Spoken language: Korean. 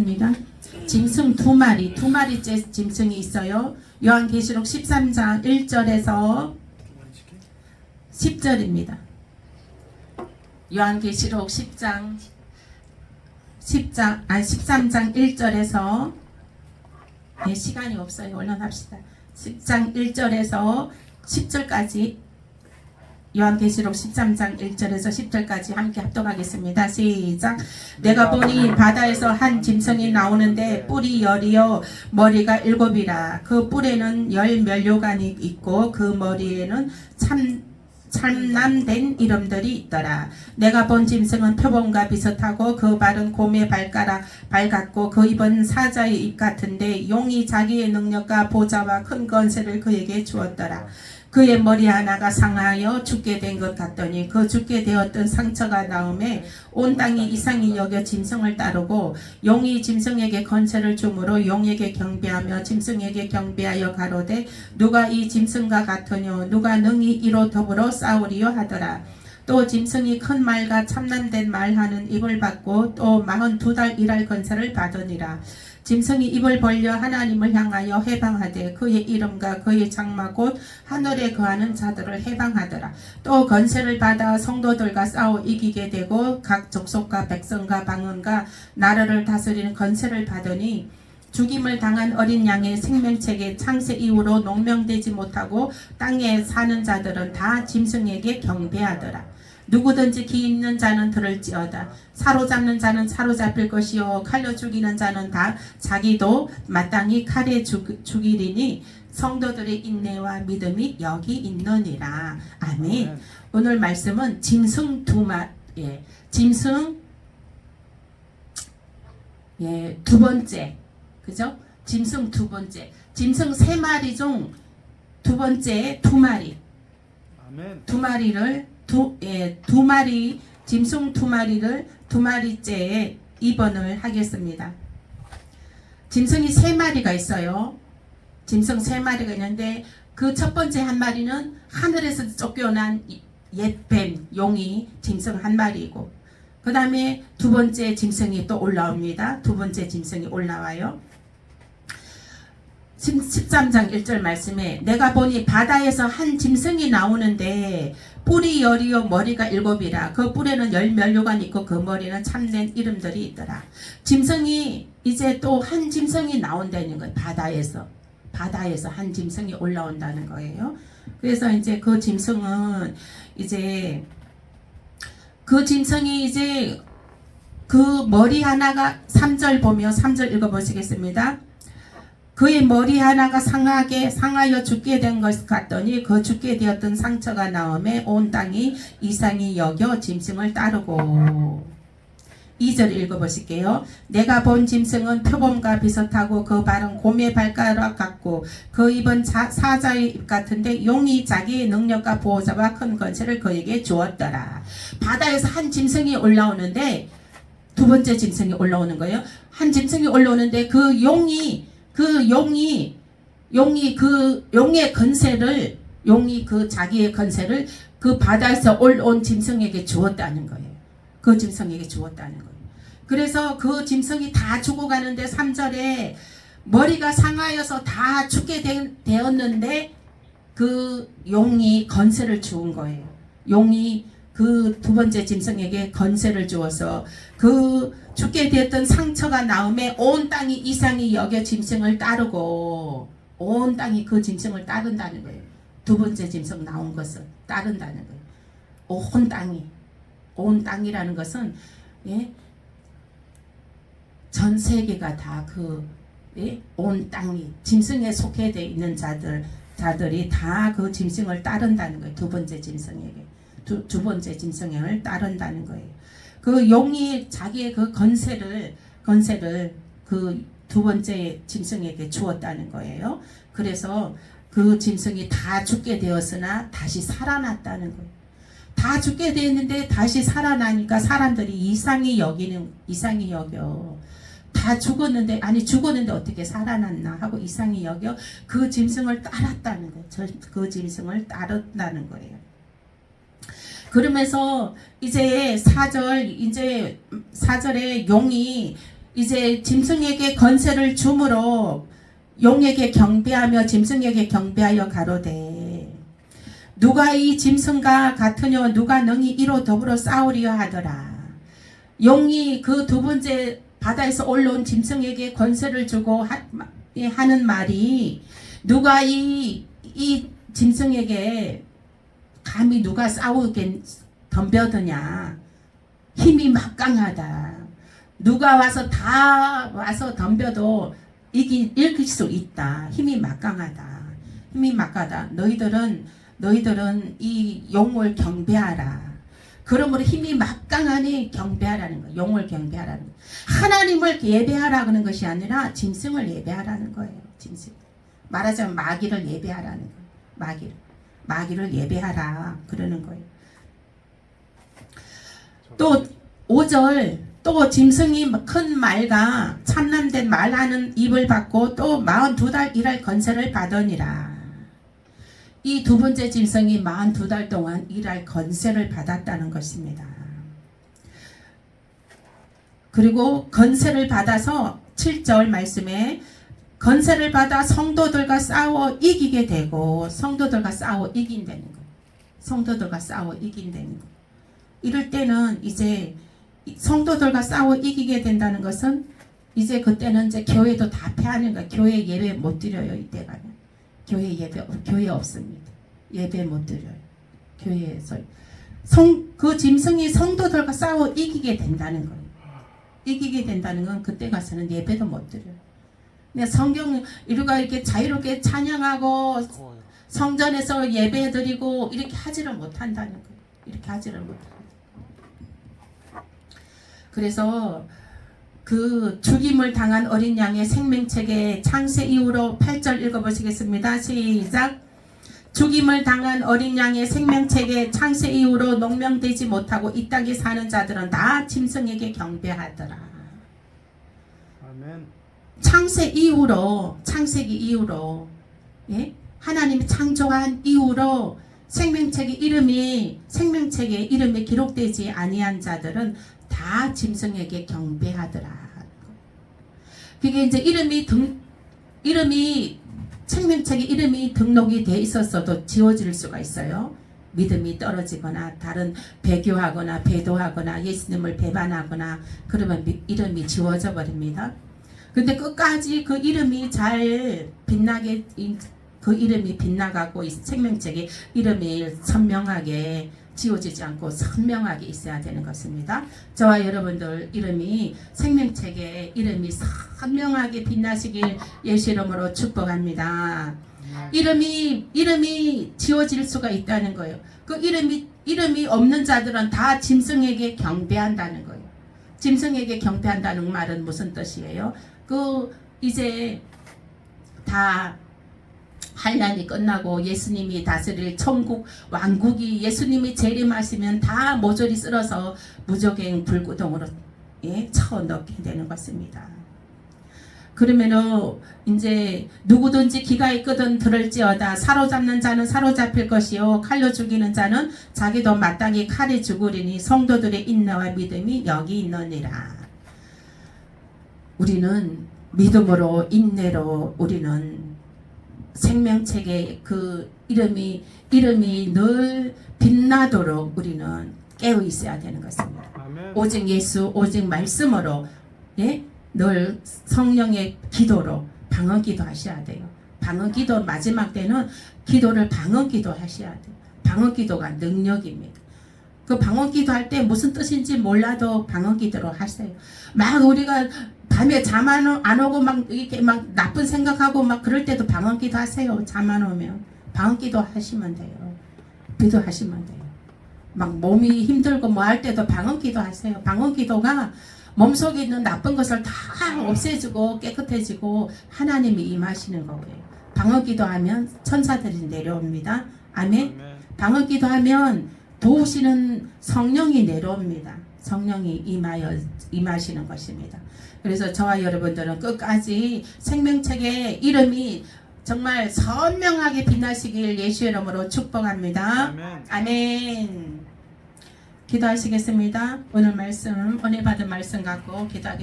하겠습니다. 짐승 두 마리, 두 마리째 짐승이 있어요. 요한계시록 13장 1절에서 10절입니다. 요한계시록 10장 10장 아 13장 1절에서 네, 시간이 없어요. 얼른 합시다. 10장 1절에서 10절까지 요한계시록 13장 1절에서 10절까지 함께 합독하겠습니다. 시작. 내가 보니 바다에서 한 짐승이 나오는데 뿔이 열이요 머리가 일곱이라 그 뿔에는 열 면류관이 있고 그 머리에는 참 참남된 이름들이 있더라. 내가 본 짐승은 표범과 비슷하고 그 발은 곰의 발가락 발 같고 그 입은 사자의 입 같은데 용이 자기의 능력과 보좌와 큰 건세를 그에게 주었더라. 그의 머리 하나가 상하여 죽게 된 것 같더니 그 죽게 되었던 상처가 나음에 온 땅이 이상히 여겨 짐승을 따르고 용이 짐승에게 건세를 주므로 용에게 경배하며 짐승에게 경배하여 가로되 누가 이 짐승과 같으뇨 누가 능히 이로 더불어 싸우리요 하더라. 또 짐승이 큰 말과 참남된 말하는 입을 받고 또 마흔 두 달 일할 건세를 받으니라. 짐승이 입을 벌려 하나님을 향하여 해방하되 그의 이름과 그의 장막 곧 하늘에 거하는 자들을 해방하더라. 또 건세를 받아 성도들과 싸워 이기게 되고 각 족속과 백성과 방언과 나라를 다스리는 건세를 받으니 죽임을 당한 어린 양의 생명책에 창세 이후로 농명되지 못하고 땅에 사는 자들은 다 짐승에게 경배하더라. 누구든지 기 있는 자는 들을지어다. 사로잡는 자는 사로잡힐 것이요 칼로 죽이는 자는 다 자기도 마땅히 칼에 죽, 죽이리니 성도들의 인내와 믿음이 여기 있느니라. 아멘. 오늘 말씀은 짐승 두 마, 예, 짐승 예, 두 번째, 그죠? 짐승 두 번째, 짐승 세 마리 중 두 번째 두 마리, 아멘. 두 마리를 두, 예, 두 마리 짐승 두 마리를 두 마리째에 입원을 하겠습니다. 짐승이 세 마리가 있어요. 짐승 세 마리가 있는데 그 첫 번째 한 마리는 하늘에서 쫓겨난 이- 옛뱀 용이 짐승 한 마리이고 그 다음에 두 번째 짐승이 또 올라옵니다. 두 번째 짐승이 올라와요. 13장 1절 말씀에 내가 보니 바다에서 한 짐승이 나오는데 뿔이 열이요 머리가 일곱이라. 그 뿔에는 열 면류관이 있고 그 머리는 참된 이름들이 있더라. 짐승이 이제 또 한 짐승이 나온다는 거예요 바다에서. 바다에서 한 짐승이 올라온다는 거예요. 그래서 이제 그 짐승은 이제 그 짐승이 이제 그 머리 하나가 3절 보며 3절 읽어보시겠습니다 그의 머리 하나가 상하게 상하여 죽게 된 것 같더니 그 죽게 되었던 상처가 나음에 온 땅이 이상히 여겨 짐승을 따르고 2절 읽어보실게요. 내가 본 짐승은 표범과 비슷하고 그 발은 곰의 발가락 같고 그 입은 자- 사자의 입 같은데 용이 자기의 능력과 보호자와 큰 건세를 그에게 주었더라. 바다에서 한 짐승이 올라오는데 두 번째 짐승이 올라오는 거예요. 한 짐승이 올라오는데 그 용이 그 용이 용이 그 용의 건세를 용이 그 자기의 건세를 그 바다에서 올온 짐승에게 주었다는 거예요. 그 짐승에게 주었다는 거예요. 그래서 그 짐승이 다 죽어가는데 3절에 머리가 상하여서 다 죽게 되, 되었는데 그 용이 건세를 주은 거예요. 용이 그 두 번째 짐승에게 건세를 주어서 그 죽게 되었던 상처가 나음에 온 땅이 이상히 여겨 짐승을 따르고 온 땅이 그 짐승을 따른다는 거예요. 두 번째 짐승 나온 것을 따른다는 거예요. 온 땅이 온 땅이라는 것은 예? 전 세계가 다그 예? 온 땅이 짐승에 속해 돼 있는 자들 자들이 다 그 짐승을 따른다는 거예요. 두 번째 짐승에게 두, 두 번째 짐승을 따른다는 거예요. 그 용이 자기의 그 건세를 건세를 그 두 번째 짐승에게 주었다는 거예요. 그래서 그 짐승이 다 죽게 되었으나 다시 살아났다는 거예요. 다 죽게 되었는데 다시 살아나니까 사람들이 이상히 여기는 이상히 여겨. 다 죽었는데 아니 죽었는데 어떻게 살아났나 하고 이상히 여겨 그 짐승을 따랐다는 거예요. 저, 그 짐승을 따랐다는 거예요. 그러면서 이제 사절 이제 사절에 용이 이제 짐승에게 건세를 주므로 용에게 경배하며 짐승에게 경배하여 가로되. 누가 이 짐승과 같으뇨? 누가 능히 이로 더불어 싸우리여 하더라. 용이 그 두 번째 바다에서 올라온 짐승에게 건세를 주고 하, 는 말이 누가 이, 이 짐승에게 감히 누가 싸우게 덤벼드냐 힘이 막강하다 누가 와서 다 와서 덤벼도 이기, 이길 수 있다 힘이 막강하다 힘이 막강하다 너희들은 너희들은 이 용을 경배하라 그러므로 힘이 막강하니 경배하라는 거예요. 용을 경배하라는 거예요. 하나님을 예배하라는 것이 아니라 짐승을 예배하라는 거예요. 짐승. 말하자면 마귀를 예배하라는 거예요. 마귀를. 마귀를 예배하라. 그러는 거예요. 또 5절 또 짐승이 큰 말과 참남된 말하는 입을 받고 또 42달 일할 건세를 받으니라. 이 두 번째 짐승이 42달 동안 일할 건세를 받았다는 것입니다. 그리고 건세를 받아서 7절 말씀에 건세를 받아 성도들과 싸워 이기게 되고 성도들과 싸워 이긴다는 거. 성도들과 싸워 이긴다는 거. 이럴 때는 이제 성도들과 싸워 이기게 된다는 것은 이제 그때는 이제 교회도 다 패하는 거야. 교회 예배 못 드려요 이때가는. 교회 예배 교회 없습니다. 예배 못 드려요. 교회에서 성 그 짐승이 성도들과 싸워 이기게 된다는 거예요. 이기게 된다는 건 그때 가서는 예배도 못 드려요. 근데 성경 우리가 이렇게 자유롭게 찬양하고 성전에서 예배드리고 이렇게 하지를 못한다는 거예요. 이렇게 하지를 못한다. 그래서 그 죽임을 당한 어린 양의 생명책의 창세 이후로 8절 읽어보시겠습니다. 시작. 죽임을 당한 어린 양의 생명책의 창세 이후로 농명되지 못하고 이 땅에 사는 자들은 다 짐승에게 경배하더라. 창세 이후로 창세기 이후로 예? 하나님이 창조한 이후로 생명책의 이름이 생명책의 이름이 기록되지 아니한 자들은 다 짐승에게 경배하더라. 그게 이제 이름이 등 이름이 생명책의 이름이 등록이 돼 있었어도 지워질 수가 있어요. 믿음이 떨어지거나 다른 배교하거나 배도하거나 예수님을 배반하거나 그러면 미- 이름이 지워져 버립니다. 근데 끝까지 그 이름이 잘 빛나게 이- 그 이름이 빛나가고 이 생명책의 이름이 선명하게 지워지지 않고 선명하게 있어야 되는 것입니다. 저와 여러분들 이름이 생명책의 이름이 선명하게 빛나시길 예수 이름으로 축복합니다. 이름이 이름이 지워질 수가 있다는 거예요. 그 이름이 이름이 없는 자들은 다 짐승에게 경배한다는 거예요. 짐승에게 경배한다는 말은 무슨 뜻이에요? 그 이제 다 한란이 끝나고 예수님이 다스릴 천국 왕국이 예수님이 재림하시면 다 모조리 쓸어서 무적행 불구덩으로 예, 쳐 넣게 되는 것입니다. 그러면은 이제 누구든지 기가 있거든 들을지어다 사로잡는 자는 사로잡힐 것이요 칼로 죽이는 자는 자기도 마땅히 칼에 죽으리니 성도들의 인내와 믿음이 여기 있느니라. 우리는 믿음으로 인내로 우리는 생명책에 그 이름이 이름이 늘 빛나도록 우리는 깨어 있어야 되는 것입니다. 아멘. 오직 예수 오직 말씀으로 예? 늘 성령의 기도로 방언 기도 하셔야 돼요. 방언 기도 마지막 때는 기도를 방언 기도 하셔야 돼요. 방언 기도가 능력입니다. 그 방언 기도할 때 무슨 뜻인지 몰라도 방언 기도로 하세요. 막 우리가 밤에 잠 안 오고 막 이렇게 막 나쁜 생각하고 막 그럴 때도 방언 기도 하세요. 잠 안 오면 방언 기도 하시면 돼요. 기도하시면 돼요. 막 몸이 힘들고 뭐 할 때도 방언 기도 하세요. 방언 기도가 몸속에 있는 나쁜 것을 다 없애주고 깨끗해지고 하나님이 임하시는 거예요. 방언 기도 하면 천사들이 내려옵니다. 아멘. 아멘. 방언 기도 하면 도우시는 성령이 내려옵니다. 성령이 임하여 임하시는 것입니다. 그래서 저와 여러분들은 끝까지 생명책의 이름이 정말 선명하게 빛나시길 예수 이름으로 축복합니다. 아멘. 아멘. 기도하시겠습니다. 오늘 말씀 은혜 받은 말씀 갖고 기도하겠습니다.